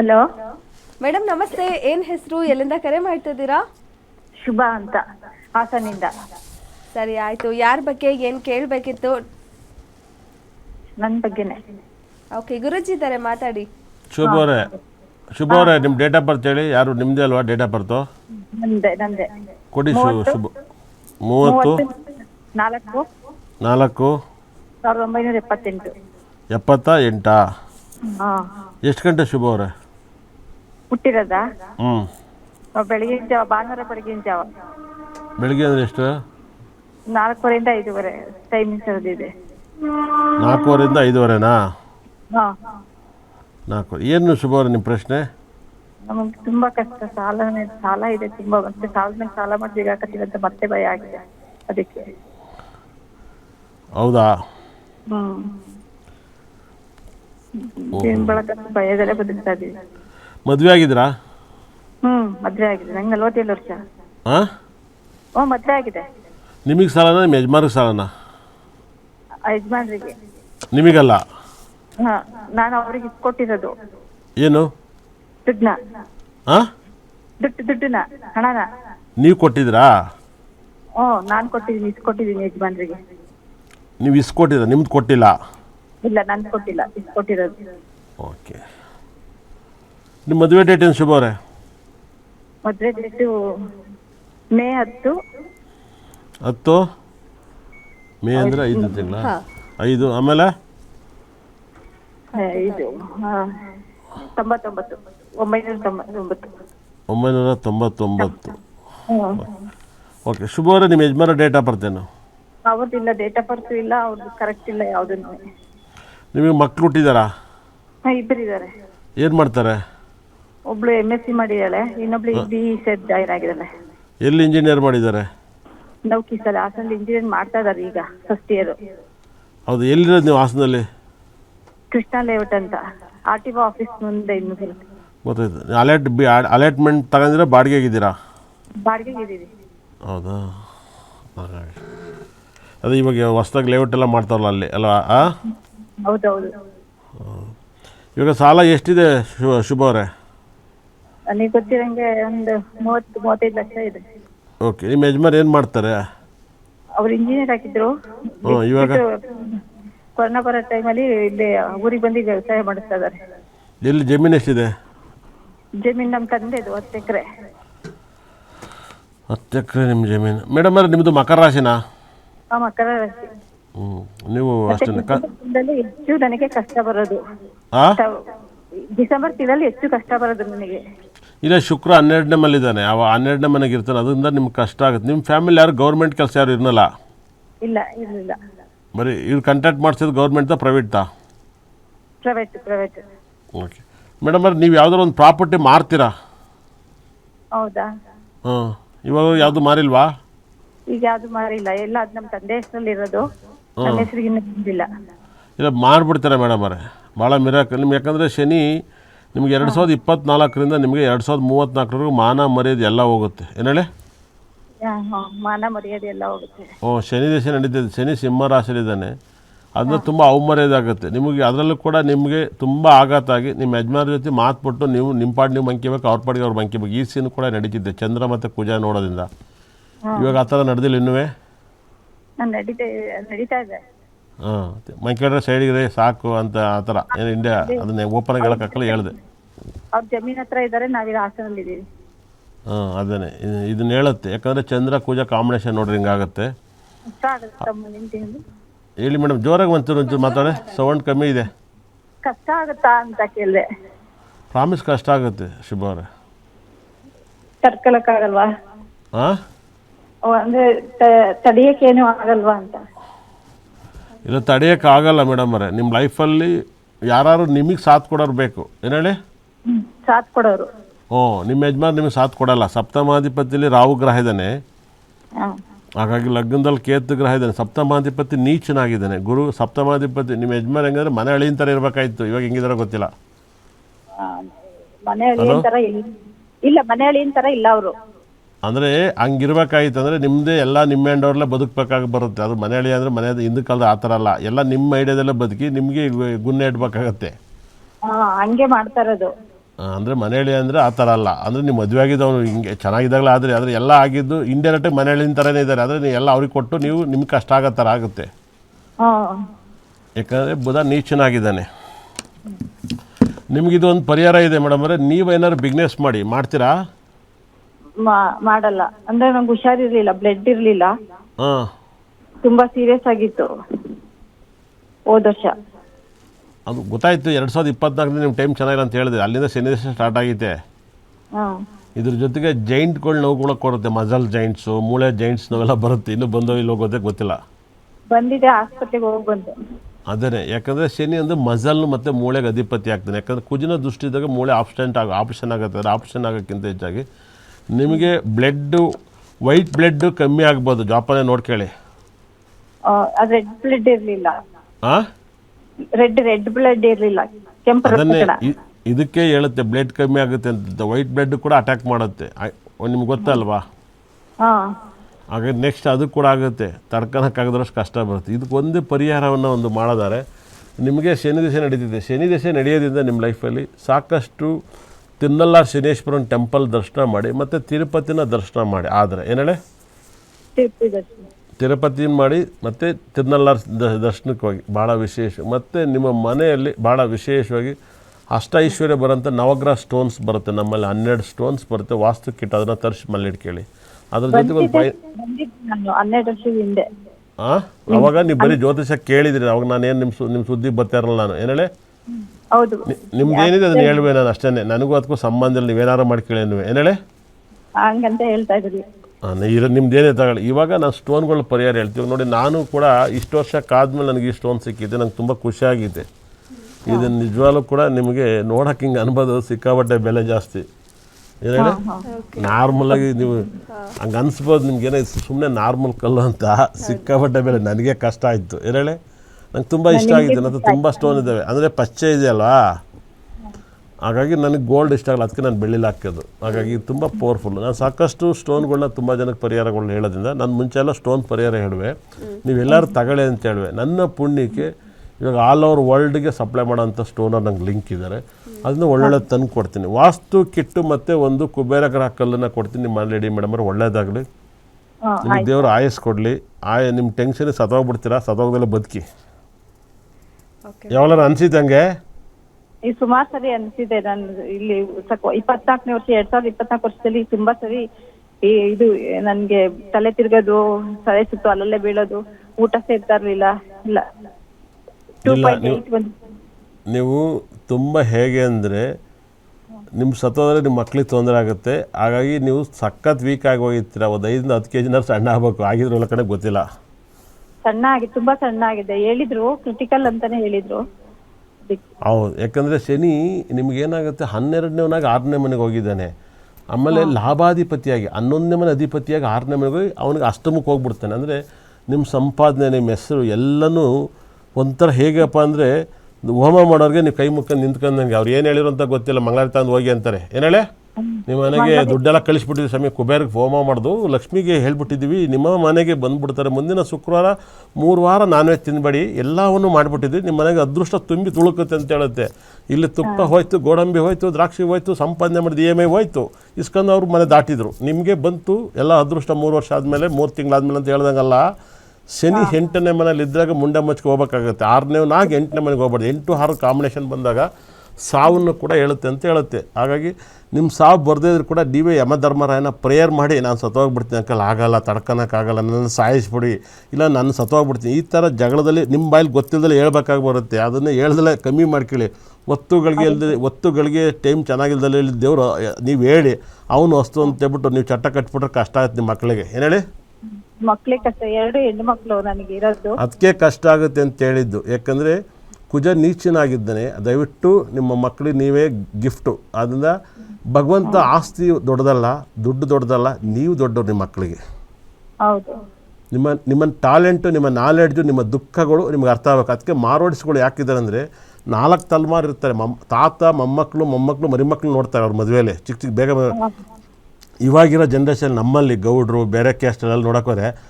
Hello? Madam ನಮಸ್ತೆ. ಏನ್ ಹೆಸರು? ಎಲ್ಲಿಂದ ಕರೆ ಮಾಡ್ತಾ ಇದ್ದೀರಾ ಶುಭ ಅಂತ. ಹಾಸನಿಂದ. ಸರಿ ಆಯ್ತು. ಯಾರ ಬಗ್ಗೆ ಏನ್ ಕೇಳ್ಬೇಕಿತ್ತು? ನನ್ನ ಬಗ್ಗೆನೆ. ಓಕೆ ಗುರುಜಿ ಇದ್ದಾರೆ ಮಾತಾಡಿ. ಶುಭ ಅವರೇ. ಶುಭ ಅವರೇ ನಿಮ್ಮ ಡೇಟ್ ಆಫ್ ಬರ್ತ್ ಹೇಳಿ. ಯಾರು ನಿಮ್ಮದೇ ಅಲ್ವಾ ಡೇಟ್ ಆಫ್ ಬರ್ತು ನಂದೆ ನಂದೆ ಕೊಡಿ ಶು ಶುಭ ಮೂವತ್ತು? ನಾಲ್ಕು. ನಾಲ್ಕು? ಸಾವಿರದ ಒಂಬೈನೂರ ಎಪ್ಪತ್ತೆಂಟು. ಎಪ್ಪತ್ತ ಎಂಟಾ? ಹಾಂ. ಎಷ್ಟು ಗಂಟೆ ಶುಭ ಅವರೇ? ಹುಟ್ಟಿರೋದಾ? ಹ್ಞೂ. ನಾವ್ ಬೆಳಗಿನ ಜಾವ ಭಾನುವಾರ ಬೆಳಗಿನ ಜಾವ. ಬೆಳಿಗ್ಗೆ ಅಂದರೆ ಎಷ್ಟು? ನಾಲ್ಕೂವರೆಯಿಂದ ಐದೂವರೆ ಟೈಮಿಂಗ್ಸ್ ಇರೋದಿದೆ ನಾಲ್ಕೂವರೆಯಿಂದ ಐದುವರೆನಾ? ಹಾಂ. ನಾಲ್ಕು ಏನು ಶುಭವರ ನಿಮ್ಮ ಪ್ರಶ್ನೆ? ನಮಗೆ ತುಂಬಾ ಕಷ್ಟ ಸಾಲ ಸಾಲ ಇದೆ ತುಂಬಾ ಮತ್ತೆ ಸಾಲದ ಮೇಲೆ ಸಾಲ ಮಾಡಿ ಸಿಗಾಕತ್ತೀವಿ ಅಂತ ಮತ್ತೆ ಭಯ ಆಗಿದೆ ಅದಕ್ಕೆ. ಹೌದಾ? ಹ್ಮ್. ದಿನ ಬಳಕ ಭಯದಲ್ಲೇ ಬದುಕ್ತಾ ಇದೀವಿ. ಮದುವೆ ಆಗಿದ್ದೀರಾ? ಹ್ಮ್ ಮದ್ವೆ ಆಗಿದೆ ನಂಗೆ ನಲ್ವತ್ತೇಳು ವರ್ಷ. ಹಾಂ ಓ ಮದ್ವೆ ಆಗಿದೆ. ನಿಮಗೆ ಸಾಲನ ನಿಮ್ಮ ಯಜಮಾನ್ರಿಗೆ ಸಾಲನಾ? ಆ ಯಜಮಾನ್ರಿಗೆ. ನಿಮಗಲ್ಲ? ಹಾ ನಾನು ಅವ್ರಿಗೆ ಕೊಟ್ಟಿರೋದು. ಏನು? ದುಡ್ಡನ್ನ. ಹಾಂ ದುಡ್ಡು ದುಡ್ಡನ್ನ ಹಣನ. ನೀವು ಕೊಟ್ಟಿದ್ರಾ ಓ ನಾನು ಕೊಟ್ಟಿದ್ದೀನಿ ಇಸ್ಕೊಟ್ಟಿದ್ದೀನಿ ಯಜಮಾನ್ರಿಗೆ. ನೀವು ಇಸ್ಕೊಟ್ಟಿದ್ದೀರಾ ನಿಮ್ದು ಕೊಟ್ಟಿಲ್ಲ? ಇಲ್ಲ ನಾನು ಕೊಟ್ಟಿಲ್ಲ ಇಸ್ಕೊಟ್ಟಿರೋದು ಓಕೆ. ನಿಮ್ಮ ಮದುವೆ ಡೇಟ್ ಏನು ಶುಭ ಅವರೇ? ಮದುವೆ ಡೇಟು ಮೇ ಹತ್ತು. ಹತ್ತು? ಮೇ ಅಂದರೆ ಐದು ತಿಂಗಳ. ಐದು ಆಮೇಲೆ? ಐದು ಇದು ತೊಂಬತ್ತೊಂಬತ್ತು. ಒಂಬೈನೂರ ತೊಂಬತ್ತೊಂಬತ್ತು ಒಂಬೈನೂರ ತೊಂಬತ್ತೊಂಬತ್ತು ಓಕೆ ಶುಭ ಅವರೇ ನಿಮ್ಮ ಯಜಮಾನ ಡೇಟ್ ಆಫ್ ಬರ್ತೇನೆ ಅವ್ರದ್ದು ಇಲ್ಲ ಡೇಟ್ ಆಫ್ ಬರ್ತ್ ಇಲ್ಲ ಅವ್ರದ್ದು ಕರೆಕ್ಟ್ ಇಲ್ಲ ಯಾವುದನ್ನು. ನಿಮಗೆ ಮಕ್ಳು ಹುಟ್ಟಿದಾರಾ? ಹಾಂ ಇಬ್ಬರಿದ್ದಾರೆ ಏನು ಮಾಡ್ತಾರೆ? ಒಬ್ಳು ಎಂ ಎಸ್ ಸಿ ಮಾಡಿದ್ದಾಳೆ ಇನ್ನೊಬ್ಳು ಬಿ ಸೆಟ್ ಜಾಯ್ನ್ ಆಗಿದ್ದಾಳೆ. ಎಲ್ಲಿ ಇಂಜಿನಿಯರ್ ಮಾಡಿದ್ದಾರೆ? ನೌಕೀಸಲ್ಲಿ ಹಾಸನಲ್ಲಿ ಇಂಜಿನಿಯರ್ ಮಾಡ್ತಾ ಇದ್ದಾರೆ ಈಗ ಫಸ್ಟ್ ಇಯರ್ ಹೌದು ಎಲ್ಲಿರೋದು ನೀವು ಹಾಸನಲ್ಲಿ ಕೃಷ್ಣ ಲೇಔಟ್ ಅಂತ ಆರ್ ಟಿ ಒ ಆಫೀಸ್ ಮುಂದೆ ಇನ್ನು ಸ್ವಲ್ಪ ಗೊತ್ತಾಯ್ತು. ಅಲರ್ಟ್ ಬಿ ಅಲರ್ಟ್ಮೆಂಟ್ ಬಾಡಿಗೆಗೆ ಬಾಡಿಗೆಗಿದ್ದೀರಾ ಬಾಡಿಗೆಗೆ ಇದೀವಿ ಹೌದಾ? ಅದೇ ಇವಾಗ ಹೊಸ್ದಾಗಿ ಲೇಔಟ್ ಎಲ್ಲ ಮಾಡ್ತಾರಲ್ಲ ಅಲ್ಲಿ ಅಲ್ವಾ? ಆ? ಹೌದೌದು. ಇವಾಗ ಸಾಲ ಎಷ್ಟಿದೆ ಶುಭ ಶುಭ ಅವರೇ? ನನಗೆ ಗೊತ್ತಿರಂಗೆ ಒಂದು ಮೂವತ್ತು ಮೂವತ್ತೈದು ಲಕ್ಷ ಇದೆ. ಓಕೆ ನಿಮ್ಮ ಯಜಮಾನ್ ಏನು ಮಾಡ್ತಾರೆ? ಅವ್ರು ಇಂಜಿನಿಯರ್ ಆಗಿದ್ರು. ಹ್ಞೂ ಇವಾಗ? ಕೊರೋನಾ ಬರೋ ಟೈಮಲ್ಲಿ ಇಲ್ಲಿ ಊರಿಗೆ ಬಂದು ವ್ಯವಸಾಯ ಮಾಡಿಸ್ತಾ ಇದ್ದಾರೆ ಎಲ್ಲಿ ಜಮೀನು ಎಷ್ಟಿದೆ? ಜಮೀನು ನಮ್ಮ ತಂದೆದು ಹತ್ತು ಎಕರೆ. ಹತ್ತು ಎಕರೆ ನಿಮ್ಮ ಜಮೀನು. ಮೇಡಮ್ ಅವ್ರೆ ನಿಮ್ಮದು ಮಕರ ರಾಶಿನಾ? ಆ ಮಕರ ರಾಶಿ. ಹ್ಞೂ ನೀವು ಅಷ್ಟೇ ಕ ಹೆಚ್ಚು ನನಗೆ ಕಷ್ಟ ಬರೋದು. ಆ? ಡಿಸೆಂಬರ್ ತಿಂಗಳಲ್ಲಿ ಹೆಚ್ಚು ಕಷ್ಟ ಬರೋದು ನನಗೆ. ಇಲ್ಲ ಶುಕ್ರ ಹನ್ನೆರಡನೇ ಇದ್ದಾನೆ ಅವ ಹನ್ನೆರಡನೇ ಮನೆಗೆ ಇರ್ತಾನೆ. ಅದರಿಂದ ನಿಮ್ಗೆ ಕಷ್ಟ ಆಗುತ್ತೆ. ನಿಮ್ಮ ಫ್ಯಾಮಿಲಿ ಯಾರು? ಗೌರ್ಮೆಂಟ್ ಕೆಲಸ ಯಾರು ಇರಲ್ಲ ಇಲ್ಲ ಇರಲಿಲ್ಲ. ಬರೀ ಇವ್ರು ಕಾಂಟ್ಯಾಕ್ಟ್ ಮಾಡಿಸಿದ್ದು ಗೌರ್ಮೆಂಟ್ದ ಪ್ರೈವೇಟ್ದಾ ಪ್ರೈವೇಟ್ ಪ್ರೈವೇಟ್ ಓಕೆ ಮೇಡಮ್ ಅವ್ರು ನೀವು ಯಾವ್ದಾರು ಒಂದು ಪ್ರಾಪರ್ಟಿ ಮಾರ್ತೀರಾ? ಹೌದಾ? ಹಾಂ. ಇವಾಗ ಯಾವುದು ಮಾರಿಲ್ವಾ? ಈಗ ಯಾವ್ದು ಮಾರಿಲ್ಲ. ಎಲ್ಲ ಅದು ನಮ್ಮ ತಂದೆ ಹೆಸರಲ್ಲಿ ಇರೋದು. ಹೆಸರಿಗೆ ಇನ್ನೂ ಬಂದಿಲ್ಲ. ಇಲ್ಲ ಮಾರ್ಬಿಡ್ತಾರೆ ಮೇಡಮ್ ಅವರೇ? ಭಾಳ ಮಿರಾಕ್ ನಿಮ್ಗೆ ಯಾಕಂದರೆ ಶನಿ ನಿಮ್ಗೆ ಎರಡು ಸಾವಿರದ ಇಪ್ಪತ್ನಾಲ್ಕರಿಂದ ನಿಮಗೆ ಎರಡು ಸಾವಿರದ ಮೂವತ್ತ್ನಾಲ್ಕರವರೆಗೂ ಮಾನ ಮರ್ಯಾದೆ ಎಲ್ಲ ಹೋಗುತ್ತೆ. ಏನು ಹೇಳಿ? ಹಾ, ಹಾ, ಮಾನ ಮರ್ಯಾದೆ ಎಲ್ಲ ಹೋಗುತ್ತೆ. ಓ ಶನಿ ದೇಶ ನಡೀತಿದೆ ಶನಿ ಸಿಂಹ ರಾಶಿಯಲ್ಲಿದ್ದಾನೆ ಅದನ್ನ ತುಂಬ ಅವಮರ್ಯಾದೆ ಆಗುತ್ತೆ. ನಿಮಗೆ ಅದರಲ್ಲೂ ಕೂಡ ನಿಮಗೆ ತುಂಬ ಆಘಾತ ಆಗಿ ನಿಮ್ಮ ಯಜಮಾನ ಜೊತೆ ಮಾತ್ಬಿಟ್ಟು ನೀವು ನಿಮ್ಮ ಪಾಡು ನೀವು ಮಂಕಿಬೇಕು ಅವ್ರ ಪಾಡಿಗೆ ಅವ್ರು ಮಂಕಿಬೇಕು. ಈ ಸೀನ್ ಕೂಡ ನಡೀತಿದ್ದೆ ಚಂದ್ರ ಮತ್ತು ಕುಜ ನೋಡೋದ್ರಿಂದ. ಇವಾಗ ಆ ಥರ ನಡೆದಿಲ್ಲ ಇನ್ನೂ ನಡೀತಾ ಇದೆ. ಹಾಂ ಸೈಡ್ ಸೈಡಿಗೆ ಸಾಕು ಅಂತ ಆ ಥರ. ಏನು ಇಂಡಿಯಾ ಅದನ್ನ ಓಪನ್ ಆಗಿ ಹೇಳೋಕ್ಕಾಗಲ್ಲ ಹೇಳಿದೆ. ಅವ್ರ ಜಮೀನ್ ಹತ್ರ ಇದ್ದಾರೆ ನಾವೀಗ ಹಾಸನಲ್ಲಿ ಇದ್ದೀವಿ ಹಾಂ ಅದೇ ಇದನ್ನ ಹೇಳುತ್ತೆ. ಯಾಕಂದರೆ ಚಂದ್ರ ಪೂಜಾ ಕಾಂಬಿನೇಷನ್ ನೋಡ್ರಿ ಹಿಂಗಾಗುತ್ತೆ ಆಗುತ್ತೆ. ತಮ್ಮ ಹೇಳಿ ಮೇಡಮ್ ಜೋರಾಗಿ ಒಂಚೂರು ಒಂಚೂರು ಮಾತಾಡಿ. ಸೌಂಡ್ ಕಮ್ಮಿ ಇದೆ. ಕಷ್ಟ ಆಗುತ್ತಾ ಅಂತ ಕೇಳಿದೆ. ಪ್ರಾಮಿಸ್ ಕಷ್ಟ ಆಗುತ್ತೆ ಶುಭ ಅವರೇ. ತಡ್ಕೊಳಕ್ಕಾಗಲ್ವಾ? ಹಾಂ? ಓ, ಅಂದ್ರೆ ತ- ತಡಿಯಕ್ಕೇನು ಆಗಲ್ವಾ ಅಂತ. ಇಲ್ಲ ತಡೆಯೋಕೆ ಆಗಲ್ಲ ಮೇಡಮ್ ಅವರೇ. ನಿಮ್ಮ ಲೈಫಲ್ಲಿ ಯಾರು ನಿಮಗೆ ಸಾಥ್ ಕೊಡೋರು ಬೇಕು. ಏನು ಹೇಳಿ. ಸಾಥ್ ಕೊಡೋರು. ಹ್ಞೂ ನಿಮ್ಮ ಯಜಮಾನ್ ನಿಮಗೆ ಸಾಥ್ ಕೊಡಲ್ಲ. ಸಪ್ತಮಾಧಿಪತಿಲಿ ರಾಹು ಗ್ರಹ ಇದ್ದಾನೆ ಹಾಗಾಗಿ ಲಗ್ನದಲ್ಲಿ ಕೇತು ಗ್ರಹ ಇದ್ದಾನೆ ಸಪ್ತಮಾಧಿಪತಿ ನೀಚನಾಗಿದ್ದಾನೆ. ಗುರು ಸಪ್ತಮಾಧಿಪತಿ ನಿಮ್ಮ ಯಜಮಾನ್ ಹೆಂಗಂದ್ರೆ ಮನೆ ಅಳಿಯನ್ ಥರ ಇರಬೇಕಾಯ್ತು. ಇವಾಗ ಹೆಂಗಿದಾರೋ ಗೊತ್ತಿಲ್ಲ. ಇಲ್ಲ ಮನೆ ಅಳಿಯನ್ ತರ ಇಲ್ಲ ಅವರು. ಅಂದರೆ ಹಂಗಿರ್ಬೇಕಾಯ್ತು ಅಂದರೆ ನಿಮ್ಮದೇ ಎಲ್ಲ ನಿಮ್ಮ ಹ್ಯಾಂಡವ್ರಲ್ಲೇ ಬದುಕಬೇಕಾಗಿ ಬರುತ್ತೆ. ಅದು ಮನೆ ಅಳಿ ಅಂದರೆ ಮನೆ ಹಿಂದಕ್ಕೆ ಕಾಲದ ಆ ಥರ ಅಲ್ಲ. ಎಲ್ಲ ನಿಮ್ಮ ಐಡಿಯಾದಲ್ಲೇ ಬದುಕಿ ನಿಮಗೆ ಗುನ್ನೆ ಇಡ್ಬೇಕಾಗತ್ತೆ. ಹಂಗೆ ಮಾಡ್ತಾ ಇರೋದು. ಅಂದರೆ ಮನೆಯಲ್ಲಿ ಅಂದರೆ ಆ ಥರ ಅಲ್ಲ. ಅಂದರೆ ನೀವು ಮದುವೆ ಆಗಿದ್ದವನು ಹಿಂಗೆ ಚೆನ್ನಾಗಿದ್ದಾಗಲೇ ಆದರೆ ಆದರೆ ಎಲ್ಲ ಆಗಿದ್ದು ಇಂಡೈರೆಕ್ಟಾಗಿ ಮನೆಯಲ್ಲಿನ ಥರನೇ ಇದ್ದಾರೆ ಆದರೆ ನೀವು ಎಲ್ಲ ಅವ್ರಿಗೆ ಕೊಟ್ಟು ನೀವು ನಿಮ್ಗೆ ಕಷ್ಟ ಆಗೋ ಥರ ಆಗುತ್ತೆ. ಯಾಕಂದರೆ ಬುಧ ನೀಚನಾಗಿದ್ದಾನೆ. ನಿಮಗಿದು ಒಂದು ಪರಿಹಾರ ಇದೆ ಮೇಡಮ್ ಅವರೇ. ನೀವೇನಾದ್ರು ಬಿಗ್ನೆಸ್ ಮಾಡಿ ಮಾಡ್ತೀರಾ? ಮಾಡಲ್ಲ. ಅಂದ್ರೆ ನಂಗೆ ಹುಷಾರಿರ್ಲಿಲ್ಲ ಬ್ಲಡ್ ಇರ್ಲಿಲ್ಲ. ಹಾಂ. ತುಂಬಾ ಸೀರಿಯಸ್ ಆಗಿತ್ತು. ಹೋದ ವರ್ಷ. ಅದು ಗೊತ್ತಾಯ್ತು ಎರಡ್ ಸಾವಿರದ ಇಪ್ಪತ್ನಾಲ್ಕು ನಿಮ್ಮ ಟೈಮ್ ಚೆನ್ನಾಗಿಲ್ಲ ಅಂತ ಹೇಳಿದೆ. ಅಲ್ಲಿಂದ ಶನಿದೇಶ ಸ್ಟಾರ್ಟ್ ಆಗಿದೆ ಹಾ. ಇದ್ರ ಜೊತೆಗೆ ಜೈಂಟ್ಗಳ್ ನೋವು ಕೂಡ ಕೊಡುತ್ತೆ. ಮಜಲ್ ಜೈಂಟ್ಸು ಮೂಳೆ ಜೈಂಟ್ಸ್ ನೋವೆಲ್ಲ ಬರುತ್ತೆ. ಇನ್ನು ಬಂದೋ ಇಲ್ಲ ಹೋಗೋದೆ ಗೊತ್ತಿಲ್ಲ. ಬಂದಿದೆ ಆಸ್ಪತ್ರೆಗೆ ಹೋಗಿ ಬಂದೆ. ಅದೇ ಯಾಕಂದ್ರೆ ಶನಿ ಅಂದ್ರೆ ಮಜಲ್ ಮತ್ತೆ ಮೂಳೆಗೆ ಅಧಿಪತಿ ಆಗ್ತಾನೆ. ಯಾಕಂದ್ರೆ ಕುಜಿನ ದೃಷ್ಟಿದಾಗ ಮೂಳೆ ಆಪ್ಸ್ಟೆಂಟ್ ಆಗ ಆಪ್ಷನ್ ಆಗುತ್ತೆ. ಆಪ್ಷನ್ ಆಗೋಕ್ಕಿಂತ ಹೆಚ್ಚಾಗಿ ನಿಮಗೆ ಬ್ಲಡ್ ವೈಟ್ ಬ್ಲಡ್ ಕಮ್ಮಿ ಆಗ್ಬೋದು. ಜಾಪನೇ ನೋಡ್ಕೊಳ್ಳಿ ರೆಡ್ ಬ್ಲಡ್ ಇರ್ಲಿಲ್ಲ. ಹಾಂ ರೆಡ್ ರೆಡ್ ಬ್ಲಡ್ ಇರ್ಲಿಲ್ಲ. ಕೆಂಪು ಅದನ್ನೇ ಇ- ಇದಕ್ಕೆ ಹೇಳುತ್ತೆ ಬ್ಲಡ್ ಕಮ್ಮಿ ಆಗುತ್ತೆ ಅಂತ. ವೈಟ್ ಬ್ಲಡ್ ಕೂಡ ಅಟ್ಯಾಕ್ ಮಾಡುತ್ತೆ. ನಿಮ್ಗೆ ಗೊತ್ತಲ್ವಾ? ಹಾ. ಹಾಗೆ ನೆಕ್ಸ್ಟ್ ಅದು ಕೂಡ ಆಗುತ್ತೆ. ತಡ್ಕೊಳಕ್ಕಾಗದ್ರಷ್ಟು ಕಷ್ಟ ಬರುತ್ತೆ. ಇದಕ್ಕೆ ಒಂದೇ ಪರಿಹಾರವನ್ನು ಒಂದು ಮಾಡಿದ್ದಾರೆ. ನಿಮಗೆ ಶನಿ ದಶೆ ನಡೀತಿದೆ. ಶನಿ ದಶೆ ನಡೆಯೋದ್ರಿಂದ ನಿಮ್ಮ ಲೈಫಲ್ಲಿ ಸಾಕಷ್ಟು ತಿನ್ನಲ್ಲಾರ್ ಶನೇಶ್ವರನ ಟೆಂಪಲ್ ದರ್ಶನ ಮಾಡಿ ಮತ್ತು ತಿರುಪತಿನ ದರ್ಶನ ಮಾಡಿ. ಆದರೆ ಏನೇಳೆ? ತಿರುಪತಿ ದರ್ಶನ. ತಿರುಪತಿ ಮಾಡಿ ಮತ್ತು ತಿನ್ನಲ್ಲಾರ್ ದರ್ಶನಕ್ಕೆ ಹೋಗಿ. ಭಾಳ ವಿಶೇಷ. ಮತ್ತು ನಿಮ್ಮ ಮನೆಯಲ್ಲಿ ಭಾಳ ವಿಶೇಷವಾಗಿ ಅಷ್ಟೈಶ್ವರ್ಯ ಬರೋಂಥ ನವಗ್ರಹ ಸ್ಟೋನ್ಸ್ ಬರುತ್ತೆ. ನಮ್ಮಲ್ಲಿ ಹನ್ನೆರಡು ಸ್ಟೋನ್ಸ್ ಬರುತ್ತೆ. ವಾಸ್ತು ಕಿಟ್ ಅದನ್ನು ತರಿಸಿ ಮಲ್ಲಿಟ್ಕೇಳಿ ಅದ್ರ ಜೊತೆಗೆ ಒಂದು ಪೈ ಹಾಂ ಅವಾಗ ನೀವು ಬರೀ ಜ್ಯೋತಿಷ ಕೇಳಿದ್ರಿ. ಅವಾಗ ನಾನು ಏನು ನಿಮ್ಮ ಸು ನಿಮ್ಮ ಸುದ್ದಿ ಬರ್ತಾರಲ್ಲ ನಾನು. ಏನೇಳೆ? ಹೌದು. ಏನಿದೆ ಅದನ್ನ ಹೇಳುವೆ ನಾನು ಅಷ್ಟೇ ನನಗೂ ಅದಕ್ಕೂ ಸಂಬಂಧ ಇಲ್ಲ ನೀವೇನಾರು ಮಾಡ್ಕೊಳ್ಳಿ ನೀವು ಏನೇಳೆ ಹಂಗಂತ ಹೇಳ್ತಾ ಇದ್ರಿ. ಇರೋ ನಿಮ್ದು ಏನೇ ತಗೊಳ್ಳಿ. ಇವಾಗ ನಾನು ಸ್ಟೋನ್ಗಳ ಪರಿಹಾರ ಹೇಳ್ತೀವಿ. ನೋಡಿ ನಾನು ಕೂಡ ಇಷ್ಟು ವರ್ಷ ಕಾದ್ಮೇಲೆ ನನಗೆ ಈ ಸ್ಟೋನ್ ಸಿಕ್ಕಿದೆ ನಂಗೆ ತುಂಬ ಖುಷಿಯಾಗಿದೆ ಇದನ್ನ ನಿಜವಾಗ್ಲೂ ಕೂಡ ನಿಮಗೆ ನೋಡೋಕೆ ಹಿಂಗೆ ಅನ್ಬೋದು. ಸಿಕ್ಕಾಪಟ್ಟೆ ಬೆಲೆ ಜಾಸ್ತಿ. ಏನೇಳಿ ನಾರ್ಮಲ್ ಆಗಿ ನೀವು ಹಂಗೆ ಅನ್ಸ್ಬೋದು. ಏನೇ ಸುಮ್ಮನೆ ನಾರ್ಮಲ್ ಕಲ್ಲು ಅಂತ. ಸಿಕ್ಕಾಪಟ್ಟೆ ಬೆಲೆ. ನನಗೆ ಕಷ್ಟ ಆಯಿತು. ಏನು ಹೇಳಿ? ನಂಗೆ ತುಂಬ ಇಷ್ಟ ಆಗಿದೆ ಅದು ತುಂಬ ಸ್ಟೋನ್ ಇದ್ದಾವೆ ಅಂದರೆ ಪಚ್ಚೆ ಇದೆಯಲ್ವಾ ಹಾಗಾಗಿ ನನಗೆ ಗೋಲ್ಡ್ ಇಷ್ಟ ಆಗಲ್ಲ ಅದಕ್ಕೆ ನಾನು ಬೆಳ್ಳಿಲಿ ಹಾಕೋದು ಹಾಗಾಗಿ ತುಂಬ ಪವರ್ಫುಲ್ ನಾನು ಸಾಕಷ್ಟು ಸ್ಟೋನ್ಗಳನ್ನ ತುಂಬ ಜನಕ್ಕೆ ಪರಿಹಾರಗಳನ್ನ ಹೇಳೋದ್ರಿಂದ ನಾನು ಮುಂಚೆ ಎಲ್ಲ ಸ್ಟೋನ್ ಪರಿಹಾರ ಹೇಳುವೆ. ನೀವೆಲ್ಲರೂ ತಗೊಳ್ಳಿ ಅಂತ ಹೇಳುವೆ. ನನ್ನ ಪುಣ್ಯಕ್ಕೆ ಇವಾಗ ಆಲ್ ಓವರ್ ವರ್ಲ್ಡ್ಗೆ ಸಪ್ಲೈ ಮಾಡೋಂಥ ಸ್ಟೋನರ್ ನಂಗೆ ಲಿಂಕ್ ಇದ್ದಾರೆ ಅದನ್ನ ಒಳ್ಳೊಳ್ಳೆ ತಂದು ಕೊಡ್ತೀನಿ. ವಾಸ್ತು ಕಿಟ್ಟು ಮತ್ತು ಒಂದು ಕುಬೇರ ಗ್ರಾಹಕಲ್ಲನ್ನು ಕೊಡ್ತೀನಿ ನಿಮ್ಮ ಲೇಡಿ ಮೇಡಮ್ ಅವ್ರು. ಒಳ್ಳೇದಾಗಲಿ. ನಿಮಗೆ ದೇವರು ಆಯಸ್ ಕೊಡಲಿ. ಆಯ ನಿಮ್ಮ ಟೆನ್ಷನ್ ಸತೋಗ್ಬಿಡ್ತೀರಾ ಸತೋಗದಲ್ಲೇ ಬದುಕಿ. ಓಕೆ ಯಾವಾಗಲಾರು ಅನಿಸಿದಂಗೆ ಈ ಸುಮಾರು ಸರಿ ಅನ್ಸಿದೆ ನಾನು ಇಲ್ಲಿ ಇಪ್ಪತ್ನಾಲ್ಕನೇ ವರ್ಷ ಎರಡ್ ಸಾವಿರದ ಇಪ್ಪತ್ನಾಲ್ಕು ವರ್ಷದಲ್ಲಿ ತುಂಬಾ ಸರಿ ಈ ಇದು ನನ್ಗೆ ತಲೆ ತಿರ್ಗೋದು ತಲೆ ಸುತ್ತು ಅಲ್ಲಲ್ಲೇ ಬೀಳೋದು ಊಟ ಸೇರ್ತಾ ಇರ್ಲಿಲ್ಲ. ಇಲ್ಲ. ನೀವು- ತುಂಬಾ ನೀವು ತುಂಬ ಹೇಗೆ ಅಂದ್ರೆ ನಿಮ್ಮ ಸತ್ತೋದ್ರೆ ನಿಮ್ಮ ಮಕ್ಳಿಗೆ ತೊಂದರೆ ಆಗುತ್ತೆ. ಹಾಗಾಗಿ ನೀವು ಸಖತ್ ವೀಕ್ ಆಗಿ ಹೋಗಿರ್ತೀರ. ಒಂದು ಐದರಿಂದ ಹತ್ತು ಕೆ ಜಿನಾರು ಸಣ್ಣ ಆಗ್ಬೇಕು. ಆಗಿದ್ರಲ್ಲ ಕಡೆ ಗೊತ್ತಿಲ್ಲ. ಸಣ್ಣ ಆಗಿ ತುಂಬಾ ಸಣ್ಣ ಆಗಿದೆ ಹೇಳಿದ್ರು ಕ್ರಿಟಿಕಲ್ ಅಂತಾನೆ ಹೇಳಿದ್ರು. ಹೌದು ಯಾಕಂದರೆ ಶನಿ ನಿಮಗೇನಾಗುತ್ತೆ ಹನ್ನೆರಡನೇವನಾಗಿ ಆರನೇ ಮನೆಗೆ ಹೋಗಿದ್ದಾನೆ. ಆಮೇಲೆ ಲಾಭಾಧಿಪತಿಯಾಗಿ ಹನ್ನೊಂದನೇ ಮನೆ ಅಧಿಪತಿಯಾಗಿ ಆರನೇ ಮನೆಗೆ ಹೋಗಿ ಅವನಿಗೆ ಅಷ್ಟಮಕ್ಕೆ ಹೋಗ್ಬಿಡ್ತಾನೆ. ಅಂದರೆ ನಿಮ್ಮ ಸಂಪಾದನೆ ನಿಮ್ಮ ಹೆಸರು ಎಲ್ಲನೂ ಒಂಥರ ಹೇಗಪ್ಪ ಅಂದರೆ ಹೋಮ ಮಾಡೋರಿಗೆ ನೀವು ಕೈ ಮುಕ್ಕೊಂಡು ನಿಂತ್ಕೊಂಡಂಗೆ. ಅವ್ರು ಏನು ಹೇಳಿರೋ ಅಂತ ಗೊತ್ತಿಲ್ಲ ಮಂಗಳಾರ ತಂದು ಹೋಗಿ ಅಂತಾರೆ. ಏನೇಳೆ ಹೇಳೆ? ನಿಮ್ಮ ಮನೆಗೆ ದುಡ್ಡೆಲ್ಲ ಕಳಿಸ್ಬಿಟ್ಟಿದ್ವಿ ಸ್ವಾಮಿ ಕುಬೇರ್ಗೆ ಹೋಮ ಮಾಡ್ದು ಲಕ್ಷ್ಮಿಗೆ ಹೇಳ್ಬಿಟ್ಟಿದ್ವಿ ನಿಮ್ಮ ಮನೆಗೆ ಬಂದ್ಬಿಡ್ತಾರೆ. ಮುಂದಿನ ಶುಕ್ರವಾರ ಮೂರು ವಾರ ನಾನ್ ವೆಜ್ ತಿನ್ಬೇಡಿ. ಎಲ್ಲವನ್ನು ಮಾಡಿಬಿಟ್ಟಿದ್ವಿ ನಿಮ್ಮ ಮನೆಗೆ ಅದೃಷ್ಟ ತುಂಬಿ ತುಳುಕುತ್ತೆ ಅಂತ ಹೇಳುತ್ತೆ. ಇಲ್ಲಿ ತುಪ್ಪ ಹೋಯ್ತು ಗೋಡಂಬಿ ಹೋಯ್ತು ದ್ರಾಕ್ಷಿ ಹೋಯ್ತು ಸಂಪಾದನೆ ಮಾಡಿದ ಇ ಎಂ ಐ ಹೋಯ್ತು. ಇಸ್ಕೊಂಡು ಅವ್ರ ಮನೆ ದಾಟಿದ್ರು. ನಿಮಗೆ ಬಂತು ಎಲ್ಲ ಅದೃಷ್ಟ ಮೂರು ವರ್ಷ ಆದಮೇಲೆ ಮೂರು ತಿಂಗಳಾದ್ಮೇಲೆ ಅಂತ ಹೇಳ್ದಂಗಲ್ಲ. ಶನಿ ಎಂಟನೇ ಮನೇಲಿ ಇದ್ದಾಗ ಮುಂಡೆ ಮಚ್ಕೆ ಹೋಗ್ಬೇಕಾಗುತ್ತೆ. ಆರನೇ ನಾಲ್ಕು ಎಂಟನೇ ಮನೆಗೆ ಹೋಗ್ಬಾರ್ದು. ಎಂಟು ಆರು ಕಾಂಬಿನೇಷನ್ ಬಂದಾಗ ಸಾವನ್ನು ಕೂಡ ಹೇಳುತ್ತೆ ಅಂತ ಹೇಳುತ್ತೆ. ಹಾಗಾಗಿ ನಿಮ್ಮ ಸಾವು ಬರ್ದೇ ಇದ್ರು ಕೂಡ ನೀವೇ ಯಮಧರ್ಮರಾಯನ ಪ್ರೇಯರ್ ಮಾಡಿ ನಾನು ಸತ್ತೋಗ್ಬಿಡ್ತೀನಿ ಅಂಕಲ್ ಆಗಲ್ಲ ತಡ್ಕೊಳಕ್ಕಾಗಲ್ಲ ನನ್ನ ಸಾಯಿಸ್ಬಿಡಿ. ಇಲ್ಲ ನಾನು ಸತ್ತೋಗ್ಬಿಡ್ತೀನಿ. ಈ ಥರ ಜಗಳದಲ್ಲಿ ನಿಮ್ಮ ಬಾಯಲ್ಲಿ ಗೊತ್ತಿಲ್ಲದಲ್ಲೇ ಹೇಳ್ಬೇಕಾಗಿ ಬರುತ್ತೆ. ಅದನ್ನು ಹೇಳ್ದಲ್ಲೇ ಕಮ್ಮಿ ಮಾಡ್ಕೊಳ್ಳಿ. ಒತ್ತುಗಳಿಗೆ ಇಲ್ಲದೆ ಒತ್ತುಗಳಿಗೆ ಟೈಮ್ ಚೆನ್ನಾಗಿಲ್ದಲ್ಲೇ ಇಲ್ಲಿ ದೇವರು ನೀವು ಹೇಳಿ ಅವನು ವಸ್ತು ಅಂತ ಹೇಳ್ಬಿಟ್ಟು ನೀವು ಚಟ್ಟ ಕಟ್ಬಿಟ್ರೆ ಕಷ್ಟ ಆಯ್ತು ನಿಮ್ಮ ಮಕ್ಕಳಿಗೆ ಏನು ಹೇಳಿ? ಮಕ್ಳಿಗೆ ಕಷ್ಟ ಎರಡು ಹೆಣ್ಣು ಮಕ್ಕಳು ನನಗೆ ಇರೋದು. ಅದಕ್ಕೆ ಕಷ್ಟ ಆಗುತ್ತೆ ಅಂತ ಹೇಳಿದ್ದು. ಯಾಕಂದರೆ ಕುಜ ನೀಚನಾಗಿದ್ದಾನೆ ದಯವಿಟ್ಟು ನಿಮ್ಮ ಮಕ್ಕಳಿಗೆ ನೀವೇ ಗಿಫ್ಟು ಆದ್ದರಿಂದ ಭಗವಂತ ಆಸ್ತಿ ದೊಡ್ಡದಲ್ಲ ದುಡ್ಡು ದೊಡ್ಡದಲ್ಲ ನೀವು ದೊಡ್ಡವ್ರು ನಿಮ್ಮ ಮಕ್ಕಳಿಗೆ. ನಿಮ್ಮ ನಿಮ್ಮ ಟ್ಯಾಲೆಂಟು ನಿಮ್ಮ ನಾಲೆಡ್ಜು ನಿಮ್ಮ ದುಃಖಗಳು ನಿಮ್ಗೆ ಅರ್ಥ ಆಗಬೇಕು. ಅದಕ್ಕೆ ಮಾರ್ವಾಡಿಸ್ಗಳು ಯಾಕಿದ್ದಾರೆ ಅಂದರೆ ನಾಲ್ಕು ತಲೆಮಾರು ಇರ್ತಾರೆ. ಮಮ್ ತಾತ ಮೊಮ್ಮಕ್ಕಳು ಮೊಮ್ಮಕ್ಕಳು ಮರಿಮಕ್ಕಳು ನೋಡ್ತಾರೆ ಅವ್ರ ಮದುವೆಯಲ್ಲಿ. ಚಿಕ್ಕ ಚಿಕ್ಕ ಬೇಗ ಇವಾಗಿರೋ ಜನ್ರೇಷನ್ ನಮ್ಮಲ್ಲಿ ಗೌಡ್ರು ಬೇರೆ ಕ್ಯಾಸ್ಟಲ್ಲಿ ನೋಡೋಕೋದ್ರೆ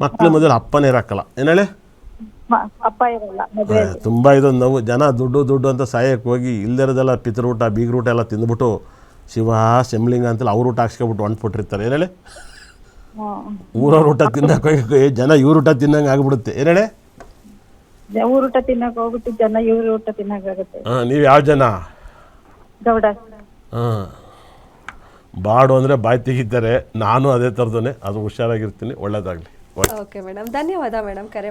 ಮಕ್ಕಳ ಮದುವೆ ಅಪ್ಪನೇ ಇರೋಕ್ಕಲ್ಲ. ಏನು ಹೇಳಿ? ಮ- ಅಪ್ಪ ಇರಲ್ಲ ಮದುವೆ ತುಂಬ ಇದೊಂದು ನೋವು. ಜನ ದುಡ್ಡು ದುಡ್ಡು ಅಂತ ಸಹಾಯಕ್ಕೆ ಹೋಗಿ ಇಲ್ದಿರೋದೆಲ್ಲ ಪಿತೃಊಟ ಬೀಗ್ರೂಟ ಎಲ್ಲ ತಿಂದ್ಬಿಟ್ಟು ಶಿವ ಶೆಮ್ಲಿಂಗ ಅಂತೇಳಿ ಅವ್ರ ಊಟ ಹಾಕ್ಸ್ಕೊಬಿಟ್ಟು ಹೊಂಟ್ಬಿಟ್ಟಿರ್ತಾರೆ ಏನು ಹೇಳಿ? ಊರವ್ರ ಊಟ ತಿನ್ನಕ್ಕೆ ಹೋಗಿ ಜನ ಇವ್ರ ಊಟ ತಿನ್ನಂಗೆ ಆಗ್ಬಿಡುತ್ತೆ. ಏನು ಹೇಳಿ? ಊರ ಊಟ ತಿನ್ನಕ್ ಹೋಗ್ಬಿಟ್ಟು ಜನ ಇವ್ರ ಊಟ ತಿನ್ನಕ್ಕಾಗತ್ತೆ ಹಾಂ ನೀವು ಯಾವ ಜನ? ಗೌಡ. ಹಾಂ. ಬಾಡು ಅಂದ್ರೆ ಬಾಯಿ ತೆಗಿತಾರೆ. ನಾನು ಅದೇ ಥರದನೇ ಅದು ಹುಷಾರಾಗಿರ್ತೀನಿ. ಒಳ್ಳೇದಾಗಲಿ. Okay madam. ಧನ್ಯವಾದ ಮೇಡಮ್. ಕರೆ